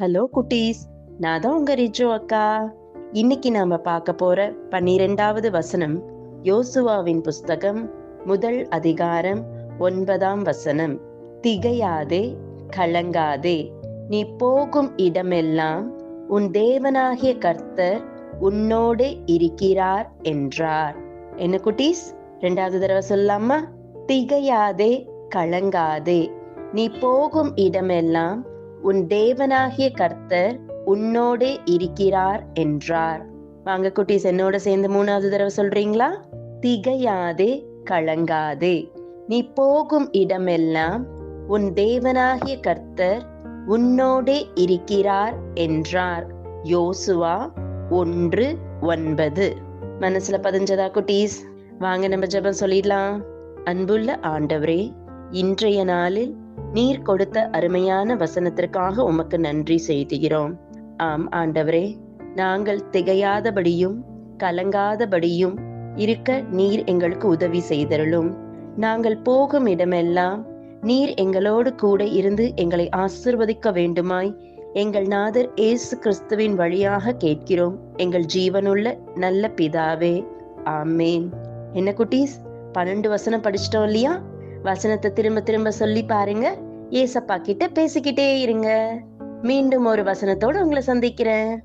Hello குட்டீஸ் நான் தான் உங்க ரிஜோ அக்கா. இன்னைக்கு நாம பார்க்க போற பன்னிரெண்டாவது வசனம் யோசுவாவின் புஸ்தகம் முதல் அதிகாரம் ஒன்பதாம் வசனம். திகையாதே கலங்காதே நீ போகும் இடமெல்லாம் உன் தேவனாகிய கர்த்தர் உன்னோடு இருக்கிறார் என்றார். என்ன குட்டீஸ் ரெண்டாவது தடவை சொல்லாமா திகையாதே கலங்காதே நீ போகும் இடமெல்லாம் உன் தேவனாகிய கர்த்தர் உன்னோடே இருக்கிறார் என்றார். வாங்க குட்டீஸ் என்னோட சேர்ந்து மூணாவது தடவை சொல்றீங்களா? திகையாதே கலங்காதே. நீ போகும் இடமெல்லாம் உன் தேவனாகிய கர்த்தர் உன்னோடே இருக்கிறார் என்றார். யோசுவா ஒன்று ஒன்பது. மனசுல பதிஞ்சதா குட்டீஸ்? வாங்க நம்ம ஜெபம் சொல்லிடலாம். அன்புள்ள ஆண்டவரே இன்றைய நாளில் நீர் கொடுத்த அருமையான வசனத்திற்காக உமக்கு நன்றி செய்துகிறோம் ஆம் ஆண்டவரே நாங்கள் திகையாதபடியும் கலங்காதபடியும் இருக்க நீர் எங்களுக்கு உதவி செய்தருளும். நாங்கள் போகும் இடமெல்லாம் நீர் எங்களோடு கூட இருந்து எங்களை ஆசிர்வதிக்க வேண்டுமாய் எங்கள் நாதர் இயேசு கிறிஸ்துவின் வழியாக கேட்கிறோம். எங்கள் ஜீவனுள்ள நல்ல பிதாவே. ஆமேன். என்ன குட்டீஸ்? பன்னெண்டு வசனம் படிச்சிட்டோம் இல்லையா? வசனத்தை திரும்ப திரும்ப சொல்லி பாருங்க. ஏசப்பா கிட்ட பேசிக்கிட்டே இருங்க. மீண்டும் ஒரு வசனத்தோட உங்களை சந்திக்கிறேன்.